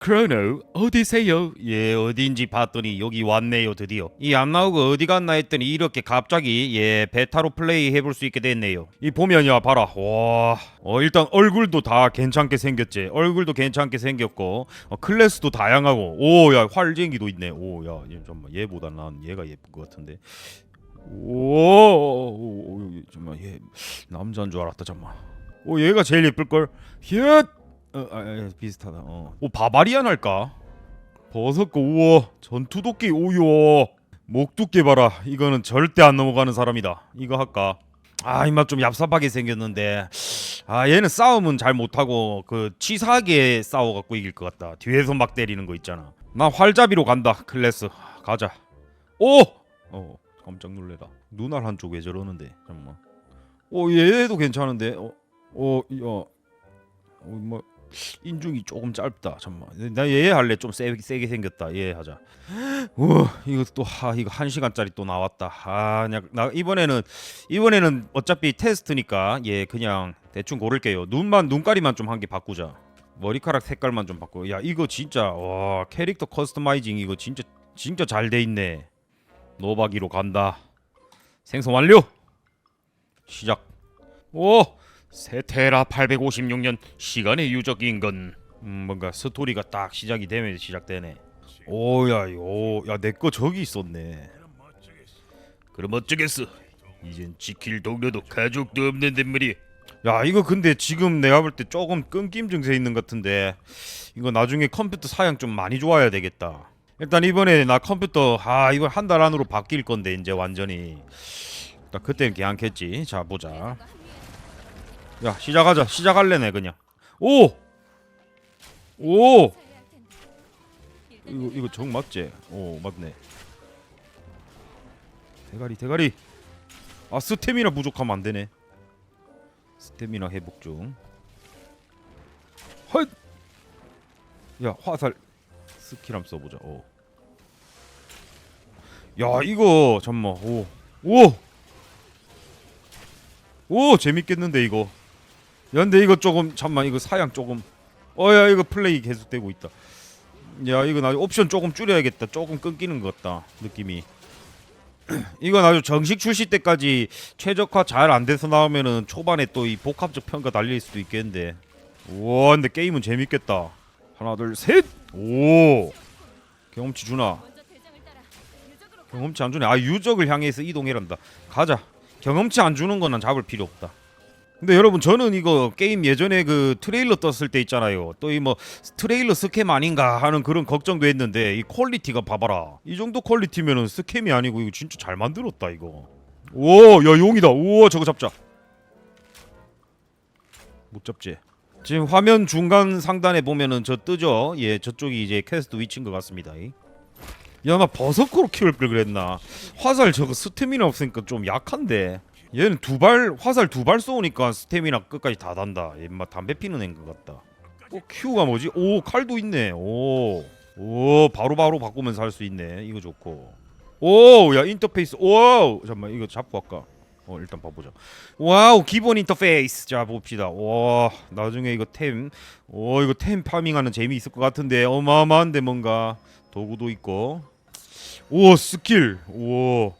크로노 어디세요? 예 어디인지 봤더니 여기 왔네요 드디어 이 안 나오고 어디 갔나 했더니 이렇게 갑자기 예 베타로 플레이 해볼 수 있게 됐네요 이 보면야 봐라 와 어, 일단 얼굴도 다 괜찮게 생겼지 얼굴도 괜찮게 생겼고 어, 클래스도 다양하고 오 야 활쟁이도 있네 오 야 잠깐만 얘보다 난 얘가 예쁜 것 같은데 오, 오, 오 잠깐만 얘 남자인 줄 알았다 잠깐만 오 얘가 제일 예쁠 걸 헷! 어, 아, 아, 비슷하다. 어. 오 바바리안 할까? 버섯고 우와 전투도끼 오요 목두께 봐라 이거는 절대 안 넘어가는 사람이다. 이거 할까? 아 이맛 좀 얍삽하게 생겼는데 아 얘는 싸움은 잘 못하고 그 치사하게 싸워갖고 이길 것 같다. 뒤에서 막 때리는 거 있잖아. 나 활잡이로 간다 클래스 가자. 오! 어 깜짝 놀래라. 눈알 한쪽 왜 저러는데 잠깐만. 오 얘도 괜찮은데. 어, 어, 야, 어, 뭐 인중이 조금 짧다. 잠만. 나 얘 할래 좀 세, 세게 생겼다. 얘 하자. 우와 이거 또 하, 이거 한 시간짜리 또 나왔다. 아, 그냥 나 이번에는 이번에는 어차피 테스트니까 얘 그냥 대충 고를게요. 눈만 눈가리만 좀 한 개 바꾸자. 머리카락 색깔만 좀 바꿔. 야 이거 진짜 와 캐릭터 커스터마이징 이거 진짜 진짜 잘 돼 있네. 노바기로 간다. 생성 완료. 시작. 오 세테라 856년 시간의 유적 인근 음, 뭔가 스토리가 딱 시작이 되면 시작되네. 오야 요야내 거 저기 있었네. 그럼 어쩌겠어? 이젠 지킬 동료도 가족도 없는 덴물이. 야 이거 근데 지금 내가 볼 때 조금 끊김 증세 있는 것 같은데 이거 나중에 컴퓨터 사양 좀 많이 좋아야 되겠다. 일단 이번에 나 컴퓨터 아 이번 한달 안으로 바뀔 건데 이제 완전히. 딱 그때는 괜찮겠지. 자 보자 야 시작하자 시작할래네 그냥 오! 오! 이거 이거 정 맞지? 오 맞네 대가리 대가리 아 스태미나 부족하면 안 되네 스태미나 회복 중 헐! 야 화살 스킬 한번 써보자 오. 야 이거 잠만 오 오! 오 재밌겠는데 이거 야 근데 이거 조금 잠만 이거 사양 조금. 어야 이거 플레이 계속되고 있다. 야 이거 나 옵션 조금 줄여야겠다. 조금 끊기는 것 같다 느낌이. 이건 아주 정식 출시 때까지 최적화 잘 안 돼서 나오면은 초반에 또 이 복합적 평가 달릴 수도 있겠는데. 우와 근데 게임은 재밌겠다. 하나 둘셋오! 경험치 주나? 경험치 안 주네. 아 유적을 향해서 이동해란다. 가자. 경험치 안 주는 거는 잡을 필요 없다 근데 여러분 저는 이거 게임 예전에 그 트레일러 떴을 때 있잖아요. 또 이 뭐 트레일러 스캠 아닌가 하는 그런 걱정도 했는데 이 퀄리티가 봐봐라. 이 정도 퀄리티면은 스캠이 아니고 이거 진짜 잘 만들었다 이거. 오, 야 용이다. 우와 저거 잡자. 못 잡지. 지금 화면 중간 상단에 보면은 저 뜨죠. 예, 저쪽이 이제 퀘스트 위치인 것 같습니다. 야나 버섯코로 키울 걸 그랬나. 화살 저거 스태미나 없으니까 좀 약한데. 얘는 두 발 화살 두 발 쏘니까 스태미나 끝까지 다 단다. 얘마 담배 피는 애인 것 같다. 어 큐가 뭐지? 오 칼도 있네. 오. 오 바로 바로 바꾸면서 할 수 있네. 이거 좋고. 오 야 인터페이스. 오 잠만 이거 잡고 할까? 어 일단 봐보자. 와우 기본 인터페이스. 자 봅시다. 와 나중에 이거 템. 오 이거 템 파밍하는 재미 있을 것 같은데 어마어마한데 뭔가 도구도 있고. 오 스킬. 오.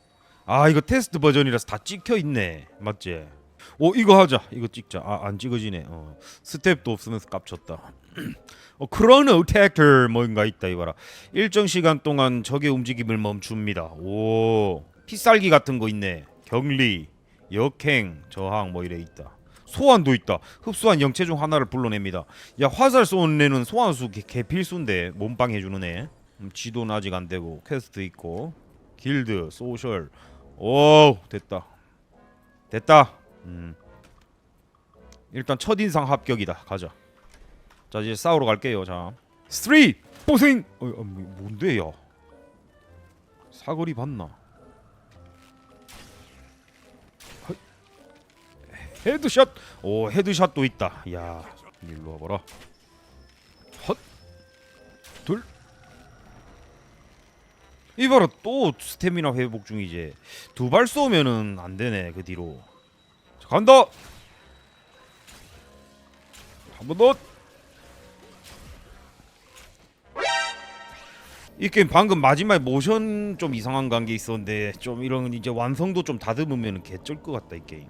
아 이거 테스트 버전이라서 다 찍혀 있네. 맞지? 오 이거 하자. 이거 찍자. 아 안 찍어지네. 어. 스텝도 없으면서 깝쳤다. 어 크로노 텍터 뭔가 있다 이거라. 일정 시간 동안 적의 움직임을 멈춥니다. 오 피살기 같은 거 있네. 격리 역행 저항 뭐 이래 있다. 소환도 있다. 흡수한 영체 중 하나를 불러냅니다. 야 화살 쏘는 애는 소환수 개, 개 필수인데 몸빵 해주는 애. 음, 지도는 아직 안 되고 퀘스트 있고. 길드 소셜 오 됐다. 됐다. 음. 일단 첫인상 합격이다. 가자. 자 이제 싸우러 갈게요 자. 스트리! 뽀생 어, 어, 뭐, 뭔데 야? 사거리 봤나? 헛. 헤드샷! 오 헤드샷도 있다. 야 일로 와봐라. 헛둘 이봐라 또 스태미나 회복 중이지 두 발 쏘면은 안 되네 그 뒤로 자, 간다 한 번 더 이 게임 방금 마지막에 모션 좀 이상한 관계 있었는데 좀 이런 이제 완성도 좀 다듬으면 개쩔 것 같다 이 게임.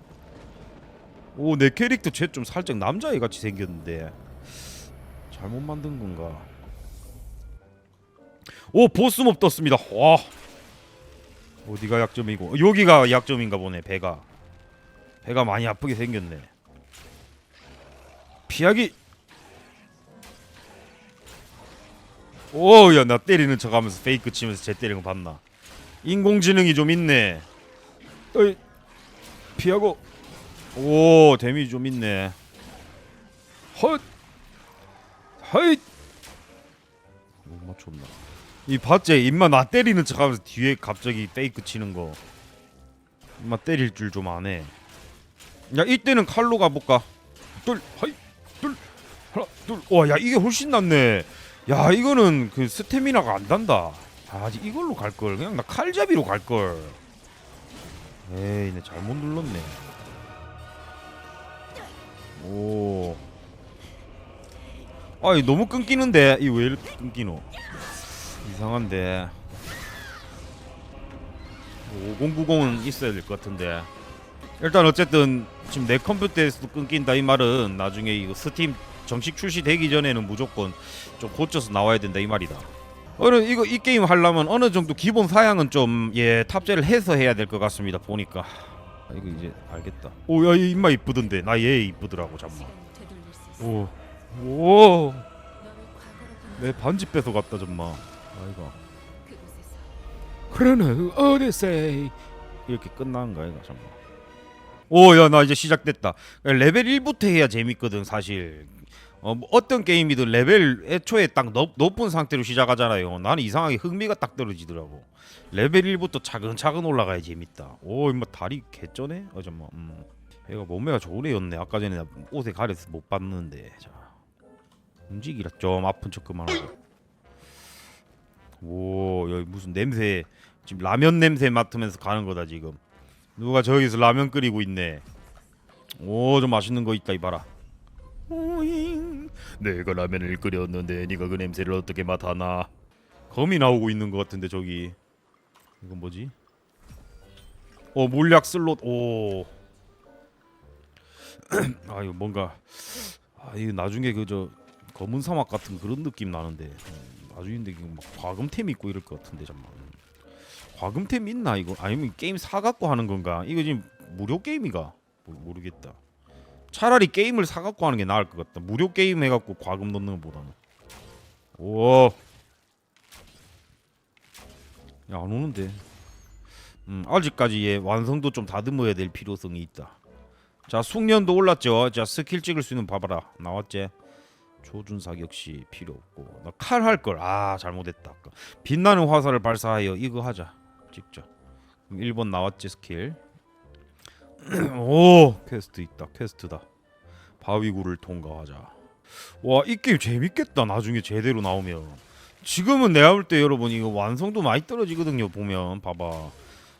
오 내 캐릭터 쟤 좀 살짝 남자애 같이 생겼는데 잘못 만든 건가? 오 보스몹 떴습니다. 와 어디가 약점이고 여기가 약점인가 보네 배가 배가 많이 아프게 생겼네. 피하기. 오야 나 때리는 척하면서 페이크 치면서 쟤 때리는 거 봤나? 인공지능이 좀 있네. 어이 피하고 오 데미지 좀 있네. 헛 헛. 못 맞췄나? 이 봤지? 임마 나 때리는 척하면서 뒤에 갑자기 페이크 치는 거. 임마 때릴 줄좀 아네. 야 이때는 칼로 가볼까? 둘 하이 둘 하나 둘 와 야 이게 훨씬 낫네. 야 이거는 그 스태미나가 안 단다. 아 이걸로 갈 걸. 그냥 나 칼잡이로 갈 걸. 에이 내 잘못 눌렀네. 오. 아이 너무 끊기는데 이 왜 이렇게 끊기노? 이상한데. 5090은 있어야 될 것 같은데. 일단 어쨌든 지금 내 컴퓨터에서도 끊긴다 이 말은 나중에 이거 스팀 정식 출시되기 전에는 무조건 좀 고쳐서 나와야 된다 이 말이다. 어느 이거 이 게임 하려면 어느 정도 기본 사양은 좀 예 탑재를 해서 해야 될 것 같습니다 보니까 아, 이거 이제 알겠다. 오야 입마 이쁘던데 나 얘 이쁘더라고 잠만. 오 오. 내 반지 뺏어 갔다 잠만. 아이가. 그러는 어디세 이렇게 끝나는 거야 이거 잠만. 오야 나 이제 시작됐다. 레벨 1부터 해야 재밌거든 사실. 어, 뭐 어떤 게임이든 레벨 애초에 딱 높, 높은 상태로 시작하잖아요. 나는 이상하게 흥미가 딱 떨어지더라고. 레벨 1부터 차근차근 올라가야 재밌다. 오, 임마 다리 개쩌네. 어 잠만. 음. 얘가 몸매가 좋은 애였네. 아까 전에 나 옷에 가려서 못 봤는데. 자. 움직이라 좀 아픈 척 그만하고. 오, 여기 무슨 냄새. 지금 라면 냄새 맡으면서 가는 거다 지금. 누가 저기서 라면 끓이고 있네. 오, 좀 맛있는 거 있다 이봐라. 오잉. 내가 라면을 끓였는데 네가 그 냄새를 어떻게 맡아나? 검이 나오고 있는 것 같은데 저기 이건 뭐지? 어 물약 슬롯 오. 아 이거 뭔가 아 이거 나중에 그 저 검은 사막 같은 그런 느낌 나는데 음, 나중인데 이거 막 과금템 있고 이럴 것 같은데 잠만 과금템 있나 이거 아니면 게임 사 갖고 하는 건가? 이거 지금 무료 게임이가 모- 모르 겠다. 차라리 게임을 사 갖고 하는 게 나을 것 같다. 무료 게임 해갖고 과금 넣는 것보다는. 오. 야, 안 오는데. 음, 아직까지 얘 완성도 좀 다듬어야 될 필요성이 있다. 자, 숙련도 올랐죠. 자, 스킬 찍을 수 있는 거 봐봐라. 나왔지? 조준 사격 시 필요 없고. 나 칼 할 걸. 아, 잘못했다. 아까. 빛나는 화살을 발사하여 이거 하자. 찍자. 그럼 1번 나왔지 스킬. 오 퀘스트 있다 퀘스트다 바위굴을 통과하자 와 이 게임 재밌겠다 나중에 제대로 나오면 지금은 내가 볼 때 여러분 이거 완성도 많이 떨어지거든요 보면 봐봐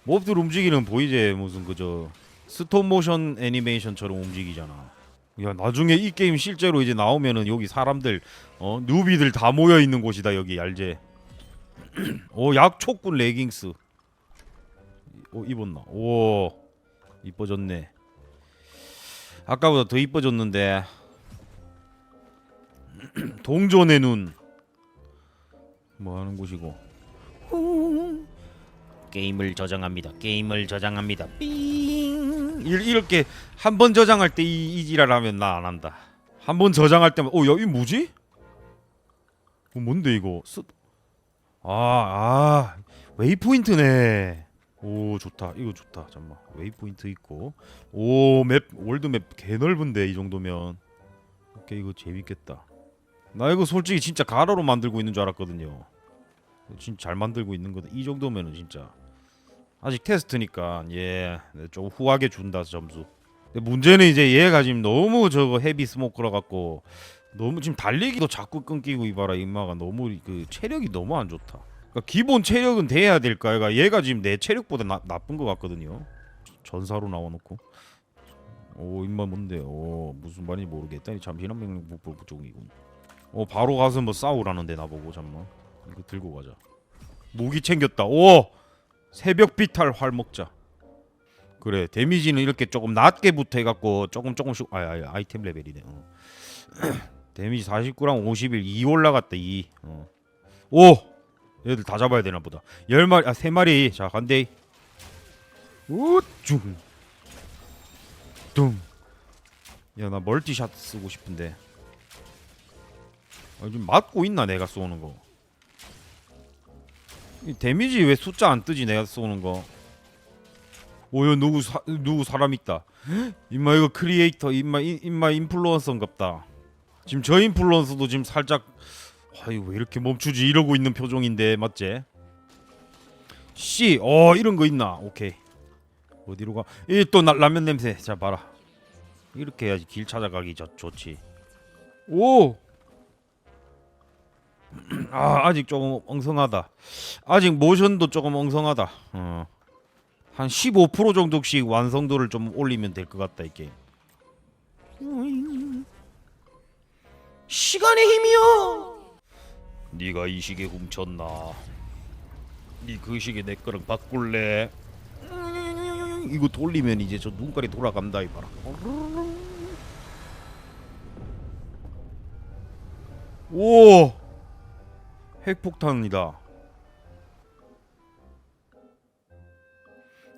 몹들 움직이는 보이제 무슨 그저 스톱 모션 애니메이션처럼 움직이잖아 야 나중에 이 게임 실제로 이제 나오면은 여기 사람들 어 누비들 다 모여 있는 곳이다 여기 알제 오 약초꾼 레깅스 오 입었나 오 이뻐졌네. 아까보다 더 이뻐졌는데 동전의 눈. 뭐 하는 곳이고? 게임을 저장합니다. 게임을 저장합니다. 삥. 이- 이렇게 한 번 저장할 때 이 이지랄 하면 나 안 한다. 한 번 저장할 때만 어, 야, 이 뭐지? 어, 뭔데 이거? 스... 아, 아. 웨이포인트네. 오 좋다 이거 좋다 잠만 웨이포인트 있고 오 맵 월드맵 개 넓은데 이 정도면 오케이 이거 재밌겠다 나 이거 솔직히 진짜 가로로 만들고 있는 줄 알았거든요 진짜 잘 만들고 있는 거다 이 정도면은 진짜 아직 테스트니까 예좀 후하게 준다 점수 문제는 이제 얘가 지금 너무 저거 헤비 스모커라 갖고 너무 지금 달리기도 자꾸 끊기고 이봐라 임마가 너무 그 체력이 너무 안 좋다 그러니까 기본 체력은 돼야 될까? 얘가 얘가 지금 내 체력보다 나, 나쁜 것 같거든요. 전사로 나와놓고. 오 임마 뭔데? 오 무슨 말인지 모르겠다. 잠시만 명령 목표 부족이군. 어 바로 가서 뭐 싸우라는데 나보고 잠만. 이거 들고 가자. 무기 챙겼다. 오 새벽 비탈 활 먹자. 그래 데미지는 이렇게 조금 낮게 붙어 해갖고 조금 조금씩 아, 아 아이템 레벨이네. 어. 데미지 49랑 51 2 올라갔다 2. 어. 오 얘들 다 잡아야 되나 보다. 열 마리 아세 마리 자 간대. 우중 둥. 야나 멀티샷 쓰고 싶은데. 아, 좀 맞고 있나 내가 쏘는 거. 이 데미지 왜 숫자 안 뜨지 내가 쏘는 거. 오여 누구 사, 누구 사람 있다. 임마 이거 크리에이터 임마 인- 임마 인플루언서인갑다. 지금 저 인플루언서도 지금 살짝 아유 왜 이렇게 멈추지 이러고 있는 표정인데 맞지? C 어 이런 거 있나? 오케이 어디로 가? 이또 라면 냄새 자 봐라 이렇게 해야지 길 찾아가기 좋, 좋지. 오. 아 아직 조금 엉성하다. 아직 모션도 조금 엉성하다. 어. 한15% 정도씩 완성도를 좀 올리면 될 것 같다 이 게임. 시간의 힘이요. 네가 이 시계 훔쳤나? 네그 시계 내 거랑 바꿀래? 이거 돌리면 이제 저 눈깔이 돌아간다 이 봐라. 오 핵폭탄이다.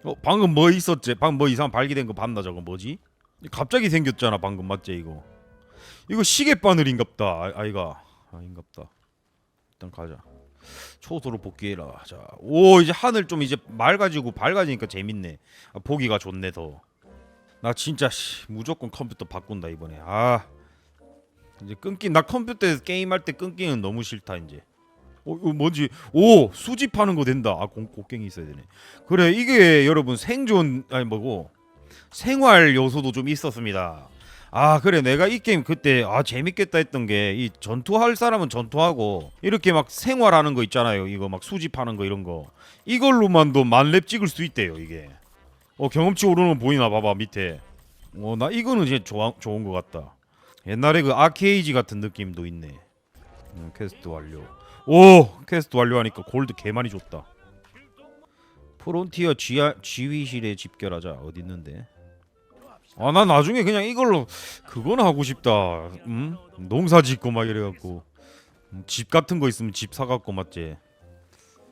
어 방금 뭐 있었지? 방금 뭐 이상 발기된 거 봤나 저거 뭐지? 갑자기 생겼잖아 방금 맞지 이거? 이거 시계 바늘인갑다 아, 아이가 아닌갑다. 일단 가자. 초소로 복귀해라. 자, 오 이제 하늘 좀 이제 맑아지고 밝아지니까 재밌네. 아, 보기가 좋네 더. 나 진짜 씨, 무조건 컴퓨터 바꾼다 이번에. 아 이제 끊긴 나 컴퓨터에서 게임할 때 끊기는 너무 싫다 이제. 어 뭐지? 오 수집하는 거 된다. 아 공, 곡괭이 있어야 되네. 그래 이게 여러분 생존 아니 뭐고 생활 요소도 좀 있었습니다. 아 그래 내가 이 게임 그때 아 재밌겠다 했던 게 이 전투할 사람은 전투하고 이렇게 막 생활하는 거 있잖아요 이거 막 수집하는 거 이런 거 이걸로만도 만렙 찍을 수 있대요 이게 어 경험치 오르는 거 보이나 봐봐 밑에 어 나 이거는 진짜 좋아, 좋은 거 같다 옛날에 그 아케이지 같은 느낌도 있네 음, 퀘스트 완료 오 퀘스트 완료하니까 골드 개 많이 줬다 프론티어 지하, 지휘실에 집결하자 어디 있는데 아 나 나중에 그냥 이걸로 그건 하고 싶다. 음? 농사 짓고 막 이래갖고 음, 집 같은 거 있으면 집 사갖고 맞지.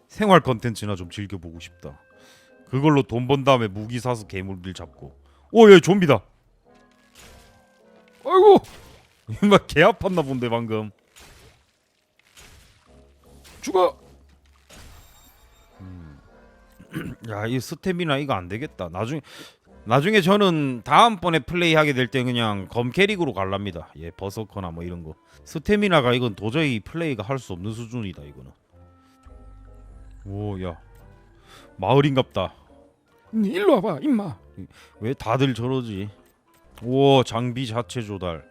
생활 컨텐츠나 좀 즐겨보고 싶다. 그걸로 돈 번 다음에 무기 사서 괴물들 잡고. 오, 얘 좀비다. 아이고, 임마 개 아팠나 본데 방금. 죽어. 음. 야, 이 스태미나 이거 안 되겠다. 나중에 나중에 저는 다음번에 플레이하게 될 때 그냥 검 캐릭으로 갈랍니다. 예, 버서커나 뭐 이런 거. 스태미나가 이건 도저히 플레이가 할 수 없는 수준이다 이거는. 오, 야. 마을인갑다. 일로 와봐 임마 왜 다들 저러지? 오, 장비 자체 조달.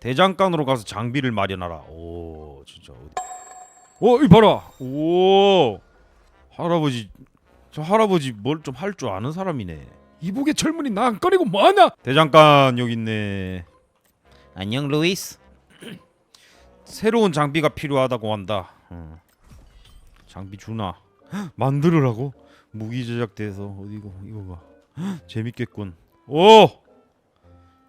대장간으로 가서 장비를 마련하라. 오, 진짜 어, 이 봐라. 오, 할아버지. 저 할아버지 뭘 좀 할 줄 아는 사람이네. 이북의 젊은이 나 안 꺼내고 뭐하나 대장간 여기 있네. 안녕 루이스. 새로운 장비가 필요하다고 한다. 어. 장비 주나? 헉, 만들으라고? 무기 제작돼서 어디고 이거 봐. 헉, 재밌겠군. 오!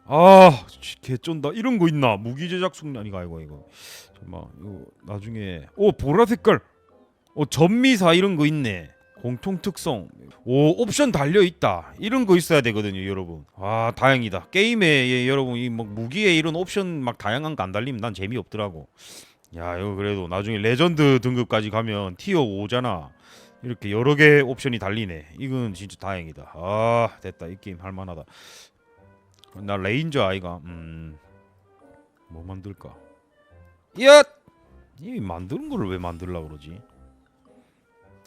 아, 지- 개쩐다. 이런 거 있나? 무기 제작 숙련이가 이거 이거. 잠깐만 이거 나중에 오 보라 색깔. 어 전미사 이런 거 있네. 공통 특성. 오 옵션 달려 있다. 이런 거 있어야 되거든요, 여러분. 아 다행이다. 게임에 예, 여러분 이 막 무기에 이런 옵션 막 다양한 거 안 달리면 난 재미 없더라고. 야 이거 그래도 나중에 레전드 등급까지 가면 티어 5잖아. 이렇게 여러 개 옵션이 달리네. 이건 진짜 다행이다. 아 됐다 이 게임 할만하다. 나 레인저 아이가 음 뭐 만들까? 야! 이 만드는 거를 왜 만들라 그러지?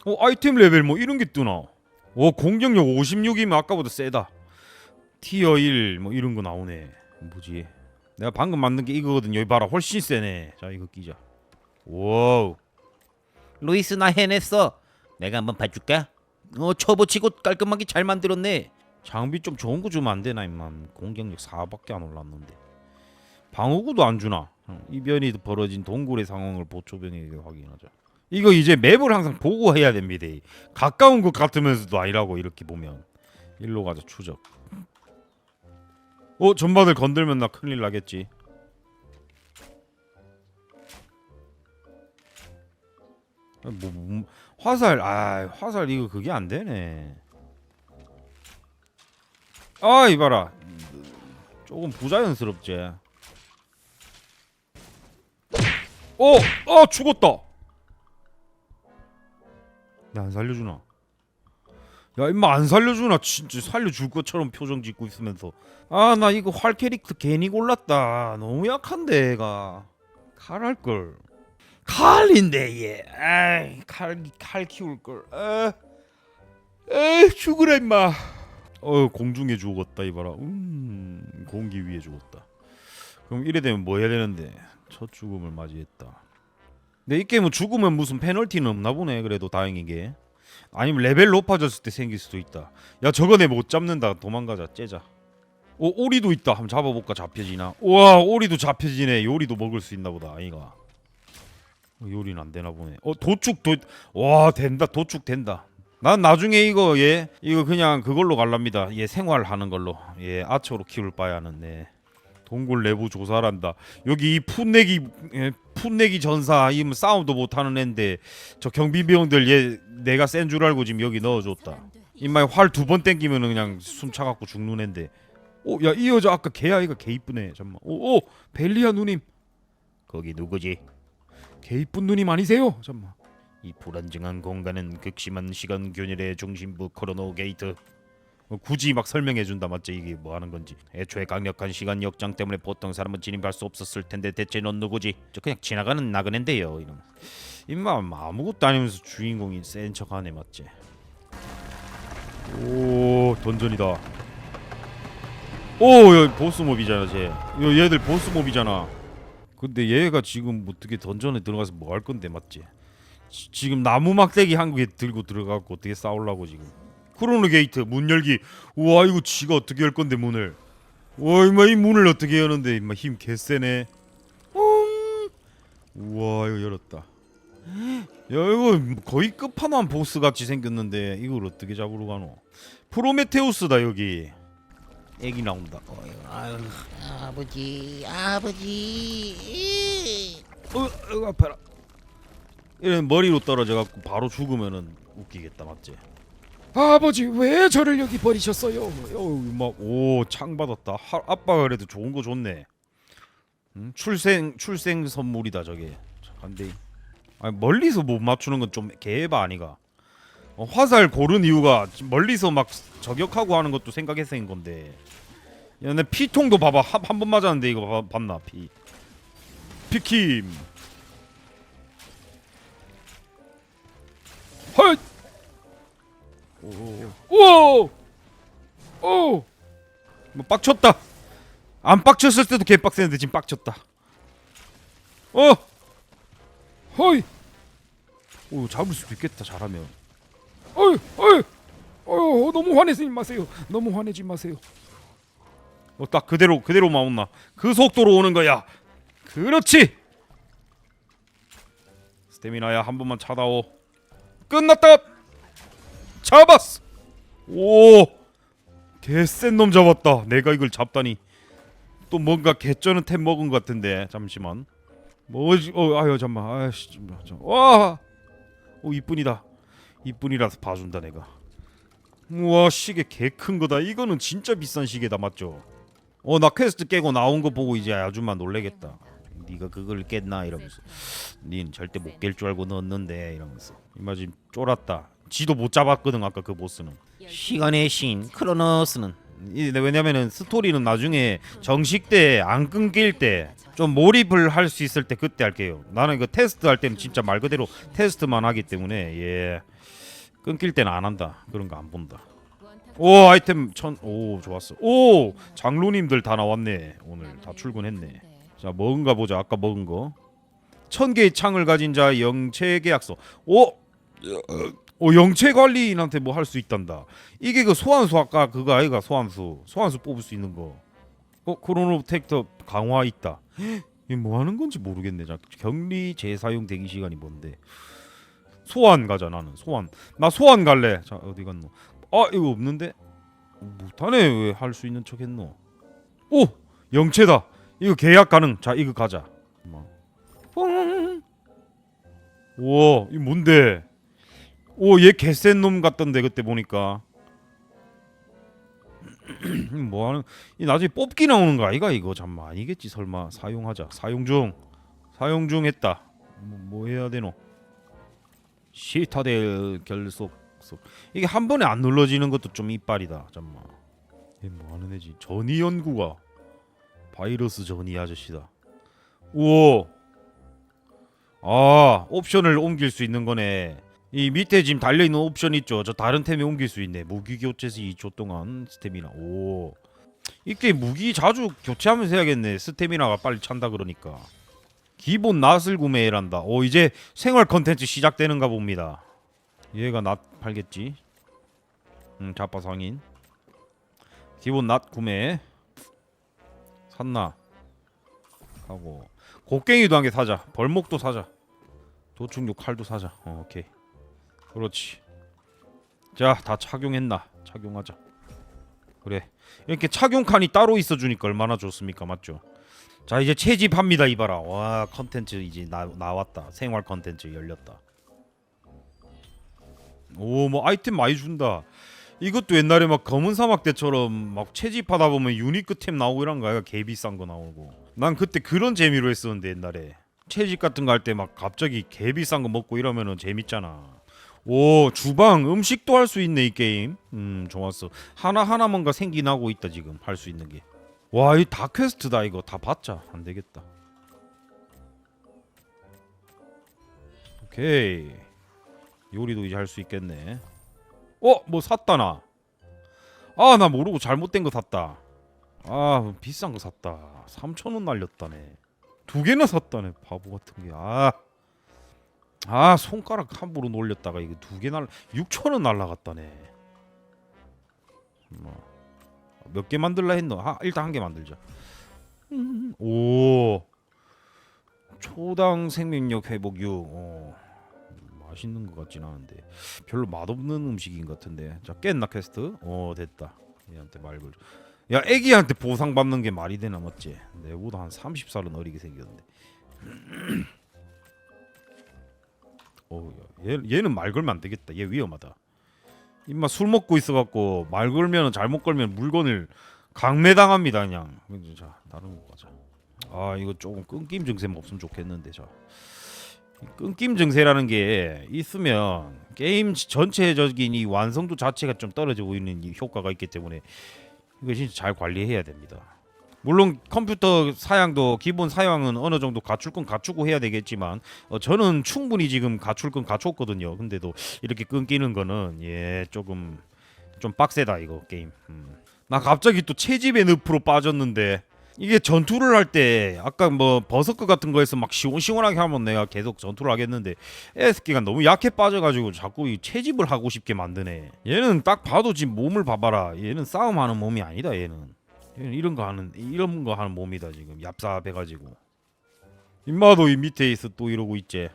어 아이템 레벨 뭐 이런 게 뜨나? 오 공격력 56이면 아까보다 세다. 티어 1 뭐 이런 거 나오네. 뭐지? 내가 방금 만든 게 이거거든요. 여기 봐라 훨씬 세네. 자 이거 끼자. 와우. 루이스 나 해냈어. 내가 한번 봐줄까? 어 초보치고 깔끔하게 잘 만들었네. 장비 좀 좋은 거 주면 안 되나 임만. 공격력 4밖에 안 올랐는데. 방어구도 안 주나? 응, 이변이 벌어진 동굴의 상황을 보초변이 확인하자. 이거 이제 맵을 항상 보고 해야 됩니다. 가까운 것 같으면서도 아니라고 이렇게 보면 일로 가자 추적. 어 전반을 건들면 나 큰일 나겠지. 아, 뭐, 뭐 화살 아 화살 이거 그게 안 되네. 아 이봐라 조금 부자연스럽지. 어, 어 죽었다. 야 안 살려주나? 야 임마 안 살려주나? 진짜 살려줄 것처럼 표정 짓고 있으면서 아 나 이거 활 캐릭터 괜히 골랐다. 너무 약한데 얘가 칼할 걸. 칼인데 얘. 아이 칼 칼 키울 걸. 아, 에 죽으라 임마. 어 공중에 죽었다 이봐라. 음 공기 위에 죽었다. 그럼 이래 되면 뭐 해야 되는데 첫 죽음을 맞이했다. 근데 이 게임은 죽으면 무슨 페널티는 없나 보네. 그래도 다행이게. 아니면 레벨 높아졌을 때 생길 수도 있다. 야 저거 내못 잡는다. 도망가자. 째자. 오 오리도 있다. 한번 잡아볼까 잡혀지나? 우와 오리도 잡혀지네. 요리도 먹을 수 있나 보다. 아이가. 어, 요리는 안 되나 보네. 어 도축 도와 된다. 도축 된다. 난 나중에 이거 예 이거 그냥 그걸로 갈랍니다. 예 생활하는 걸로 예 아처로 키울 바야는 네. 동굴 내부 조사란다. 여기 이 풋내기 예, 풋내기 전사 이뭐 싸움도 못 하는 앤데 저 경비병들 얘 내가 센 줄 알고 지금 여기 넣어줬다. 이마에 활 두 번 땡기면은 그냥 숨 차갖고 죽는 앤데. 오야 이 여자 아까 걔 아이가 개 이쁘네. 잠만. 오오 벨리아 누님 거기 누구지? 개 이쁜 누님 아니세요? 잠만. 이 불안정한 공간은 극심한 시간 균열의 중심부 코로노 게이트. 어, 굳이 막 설명해 준다 맞지 이게 뭐 하는 건지. 애초에 강력한 시간 역장 때문에 보통 사람은 진입할 수 없었을 텐데 대체 넌 누구지? 저 그냥 지나가는 나그네인데요. 이런. 임마 아무것도 아니면서 주인공이 센 척하네 맞지. 오 던전이다. 오 여기 보스 몹이잖아 쟤. 요 얘들 보스 몹이잖아. 근데 얘가 지금 어떻게 던전에 들어가서 뭐 할 건데 맞지? 지, 지금 나무 막대기 한 개 들고 들어가고 어떻게 싸우려고 지금? 크로노 게이트 문 열기. 우와 이거 지가 어떻게 열 건데 문을? 와 임마 이 문을 어떻게 여는데 임마 힘 개세네. 음. 우와 이거 열었다. 야 이거 거의 끝판왕 보스 같이 생겼는데 이걸 어떻게 잡으러 가노? 프로메테우스다 여기. 애기 나온다. 아유, 아버지, 아버지. 어, 어 아파라. 이런 머리로 떨어져 갖고 바로 죽으면은 웃기겠다 맞지? 아버지 왜 저를 여기 버리셨어요? 어, 막오창 받았다. 하, 아빠가 그래도 좋은 거 줬네. 음, 출생 출생 선물이다 저게. 근데 아니, 멀리서 못 맞추는 건 좀 개바 아니가. 어, 화살 고른 이유가 멀리서 막 저격하고 하는 것도 생각해서 인 건데. 야, 내 피통도 봐봐 한 번 맞았는데 이거 봐, 봤나 피. 피킴. 헐. 오. 오. 오. 뭐 빡쳤다. 안 빡쳤을 때도 개 빡세는데 지금 빡쳤다. 어, 허이. 오 잡을 수도 있겠다 잘하면. 어이. 어이. 어 너무 화내지 마세요. 너무 화내지 마세요. 어딱 그대로 그대로만 온나. 그 속도로 오는 거야. 그렇지. 스태미나야 한 번만 차다오. 끝났다. 잡았어. 오. 개센 놈 잡았다. 내가 이걸 잡다니. 또 뭔가 개쩌는 템 먹은 것 같은데. 잠시만. 뭐지? 어 아유 잠만. 아씨 좀. 좀. 와. 오 이쁜이다. 이쁜이라서 봐준다 내가. 우와 시계 개 큰 거다. 이거는 진짜 비싼 시계다 맞죠? 어나 퀘스트 깨고 나온 거 보고 이제 아줌마 놀래겠다. 네가 그걸 깼나 이러면서. 닌 절대 못 깰 줄 알고 넣었는데 이러면서. 이마 지금 쫄았다. 지도 못 잡았거든 아까 그 보스는. 시간의 신 크로노스는 이- 왜냐면은 스토리는 나중에 정식 때 안 끊길 때 좀 몰입을 할 수 있을 때 그때 할게요. 나는 이거 테스트 할 때는 진짜 말 그대로 테스트만 하기 때문에 예 끊길 때는 안 한다. 그런 거 안 본다. 오 아이템 천 오 좋았어. 오 장로님들 다 나왔네 오늘 다 출근했네. 자 먹은가 보자. 아까 먹은 거. 천 개의 창을 가진 자 영체 계약서. 오 오 영체 관리인한테 뭐 할 수 있단다. 이게 그 소환수 아까 그거 아이가 소환수 소환수 뽑을 수 있는 거. 어 크로노텍터 강화 있다. 이게 뭐 하는 건지 모르겠네. 자, 격리 재사용 대기 시간이 뭔데? 소환 가자 나는 소환 나 소환 갈래 자 어디 갔노 아 이거 없는데 못하네 왜 할 수 있는 척 했노 오 영체다 이거 계약 가능. 자 이거 가자. 뽕 우와 이 뭔데? 오얘 개센 놈 같던데 그때 보니까. 뭐 하는 이 나중에 뽑기 나오는 거 아이가 이거? 잠만 아니겠지 설마. 사용하자. 사용 중. 사용 중 했다. 뭐, 뭐 해야 되노? 시타델 결속 속. 이게 한 번에 안 눌러지는 것도 좀 이빨이다. 잠만. 얘뭐 하는 애지? 전이 연구가 바이러스 전이 아저씨다. 우와. 아 옵션을 옮길 수 있는 거네. 이 밑에 지금 달려 있는 옵션 있죠? 저 다른 템에 옮길 수 있네. 무기 교체시 2초 동안 스태미나. 오. 이게 무기 자주 교체하면서 해야겠네. 스태미나가 빨리 찬다 그러니까. 기본 낫을 구매해란다. 오 이제 생활 컨텐츠 시작되는가 봅니다. 얘가 낫 팔겠지? 음 자빠 상인. 기본 낫 구매 샀나? 하고. 곡괭이도 한 개 사자. 벌목도 사자. 도축류 칼도 사자. 어, 오케이. 그렇지. 자 다 착용했나? 착용하자. 그래. 이렇게 착용칸이 따로 있어주니까 얼마나 좋습니까? 맞죠? 자 이제 채집합니다 이봐라. 와 컨텐츠 이제 나, 나왔다. 생활 컨텐츠 열렸다. 오 뭐 아이템 많이 준다 이것도 옛날에 막 검은 사막 때처럼 막 채집하다 보면 유니크 템 나오고 이런 거야 개 비싼 거 나오고. 난 그때 그런 재미로 했었는데 옛날에. 채집 같은 거 할 때 막 갑자기 개 비싼 거 먹고 이러면은 재밌잖아. 오 주방 음식도 할 수 있네 이 게임. 음 좋았어. 하나 하나 뭔가 생기나고 있다 지금. 할 수 있는 게. 와 이 다 퀘스트다 이거. 다 봤자. 안 되겠다. 오케이. 요리도 이제 할 수 있겠네 어? 뭐 샀다 나. 아, 나 모르고 잘못된 거 샀다. 아, 비싼 거 샀다. 3,000원 날렸다네. 두 개나 샀다네. 바보 같은 게. 아. 아, 손가락 함부로 놀렸다가 이거 두 개 날 6,000원 날라갔다네. 몇개 만들라 했노? 아, 일단 한 개 만들자. 음, 오. 초당 생명력 회복 6. 어. 맛있는 것 같진 않은데 별로 맛없는 음식인 것 같은데. 자 깼나 퀘스트? 어 됐다. 얘한테 말 걸자 야 애기한테 보상 받는 게 말이 되나 맞지? 내보다 한 30살은 어리게 생겼는데. 어, 야, 얘, 얘는 말 걸면 안 되겠다. 얘 위험하다. 임마 술 먹고 있어갖고 말 걸면 잘못 걸면 물건을 강매당합니다 그냥. 자 다른 거 가자. 아 이거 조금 끊김 증세 없으면 좋겠는데 자 끊김 증세라는 게 있으면 게임 전체적인 이 완성도 자체가 좀 떨어지고 있는 이 효과가 있기 때문에 이거 진짜 잘 관리해야 됩니다. 물론 컴퓨터 사양도 기본 사양은 어느 정도 갖출 건 갖추고 해야 되겠지만 어, 저는 충분히 지금 갖출 건 갖췄거든요. 근데도 이렇게 끊기는 거는 예 조금 좀 빡세다 이거 게임. 음. 나 갑자기 또 채집의 늪으로 빠졌는데 이게 전투를 할 때 아까 뭐 버서크 같은 거에서 막 시원시원하게 하면 내가 계속 전투를 하겠는데 에스키가 너무 약해 빠져가지고 자꾸 이 채집을 하고 싶게 만드네. 얘는 딱 봐도 지금 몸을 봐봐라. 얘는 싸움하는 몸이 아니다 얘는. 얘는 이런 거 하는 이런 거 하는 몸이다 지금. 얍삽해가지고. 임마도 이 밑에 있어 또 이러고 있지.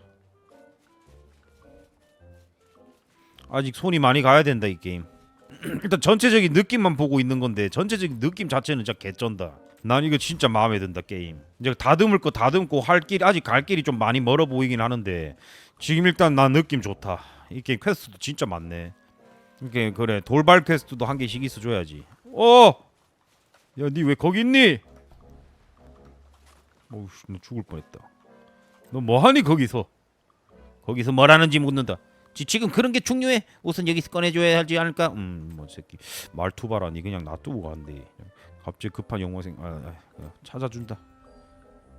아직 손이 많이 가야 된다 이 게임. 일단 전체적인 느낌만 보고 있는 건데 전체적인 느낌 자체는 진짜 개쩐다 난 이거 진짜 마음에 든다 게임. 이제 다듬을 거 다듬고 할 길 아직 갈 길이 좀 많이 멀어 보이긴 하는데 지금 일단 난 느낌 좋다. 이 게임 퀘스트도 진짜 많네. 이게 그래 돌발 퀘스트도 한 개씩 있어줘야지. 어, 야 니 왜 거기 있니? 어우 나 죽을 뻔했다. 너 뭐하니 거기서? 거기서 뭘 하는지 묻는다. 지, 지금 그런 게 중요해. 우선 여기서 꺼내줘야 하지 않을까? 음. 음뭐 새끼 말투 봐라 니 그냥 놔두고 간대. 갑자기 급한 영화생 아, 아, 아, 찾아준다.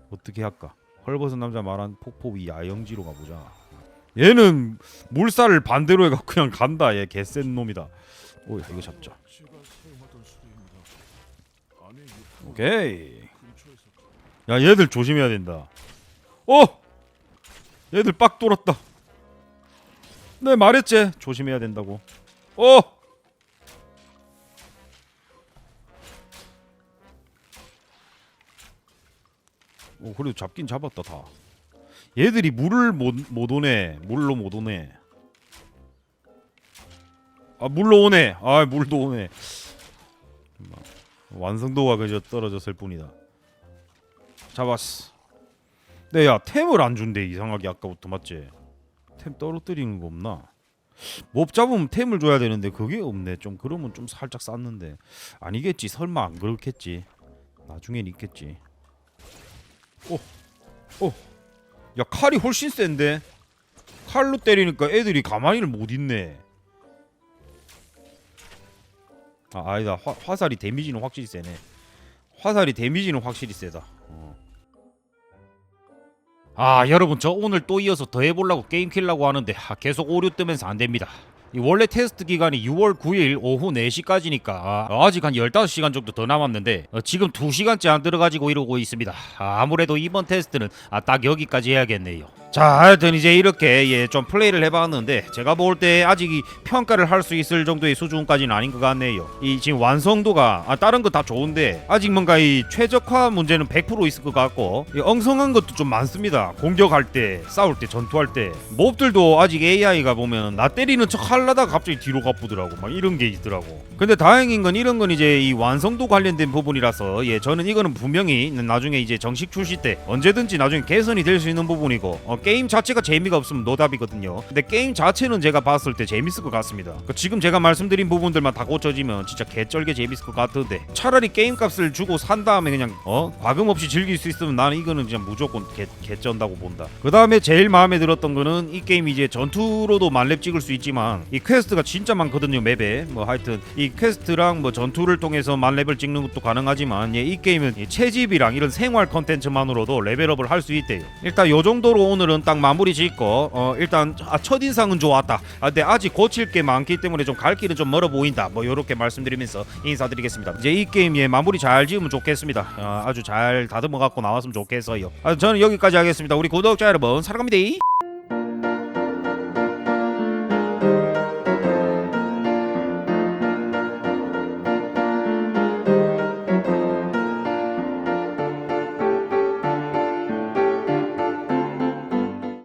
어떻게 할까? 헐벗은 남자 말한 폭포 위 야영지로 가보자. 얘는 물살을 반대로 해가 그냥 간다. 얘 개센 놈이다. 오 이거 잡자. 오케이. 야 얘들 조심해야 된다. 어! 얘들 빡 돌았다. 네 말했지. 조심해야 된다고. 어! 오 그래도 잡긴 잡았다 다. 얘들이 물을 못, 못 오네. 물로 못 오네. 아 물로 오네. 아 물도 오네. 완성도가 그저 떨어졌을 뿐이다. 잡았어. 네야 템을 안 준대 이상하게 아까부터 맞지? 템 떨어뜨리는 거 없나? 몹 잡으면 템을 줘야 되는데 그게 없네. 좀 그러면 좀 살짝 쌌는데 아니겠지. 설마 안 그렇겠지. 나중엔 있겠지. 오, 오, 야 칼이 훨씬 센데. 칼로 때리니까 애들이 가만히를 못 있네. 아 아니다 화, 화살이 데미지는 확실히 세네. 화살이 데미지는 확실히 세다. 어. 아 여러분 저 오늘 또 이어서 더 해보려고 게임 킬라고 하는데 아, 계속 오류 뜨면서 안 됩니다. 이 원래 테스트 기간이 6월 9일 오후 4시까지니까 아, 직 한 15시간 정도 더 남았는데 어, 지금 2시간째 안 들어가지고 이러고 있습니다. 아, 아무래도 이번 테스트는 아, 딱 여기까지 해야겠네요. 자 하여튼 이제 이렇게 예, 좀 플레이를 해봤는데 제가 볼 때 아직 이 평가를 할 수 있을 정도의 수준까지는 아닌 것 같네요. 이 지금 완성도가 아, 다른 거 다 좋은데 아직 뭔가 이 최적화 문제는 100% 있을 것 같고 이 엉성한 것도 좀 많습니다. 공격할 때, 싸울 때, 전투할 때 몹들도 아직 AI가 보면 나 때리는 척 하려다가 갑자기 뒤로 가쁘더라고 막 이런 게 있더라고. 근데 다행인 건 이런 건 이제 이 완성도 관련된 부분이라서 예 저는 이거는 분명히 나중에 이제 정식 출시 때 언제든지 나중에 개선이 될 수 있는 부분이고 어, 게임 자체가 재미가 없으면 노답이거든요. 근데 게임 자체는 제가 봤을 때 재밌을 것 같습니다. 그 지금 제가 말씀드린 부분들만 다 고쳐지면 진짜 개쩔게 재밌을 것 같은데 차라리 게임 값을 주고 산 다음에 그냥 어 과금 없이 즐길 수 있으면 나는 이거는 그냥 무조건 개 개쩐다고 본다. 그 다음에 제일 마음에 들었던 거는 이 게임 이제 전투로도 만렙 찍을 수 있지만 이 퀘스트가 진짜 많거든요 맵에 뭐 하여튼 이 퀘스트랑 뭐 전투를 통해서 만렙을 찍는 것도 가능하지만 예, 이 게임은 이 채집이랑 이런 생활 컨텐츠만으로도 레벨업을 할 수 있대요. 일단 요 정도로 오늘은 딱 마무리 짓고 어 일단 아, 첫 인상은 좋았다. 아, 근데 아직 고칠 게 많기 때문에 좀 갈 길은 좀 멀어 보인다. 뭐 요렇게 말씀드리면서 인사드리겠습니다. 이제 이 게임 예 마무리 잘 지으면 좋겠습니다. 어, 아주 잘 다듬어 갖고 나왔으면 좋겠어요. 아, 저는 여기까지 하겠습니다. 우리 구독자 여러분 사랑합니다.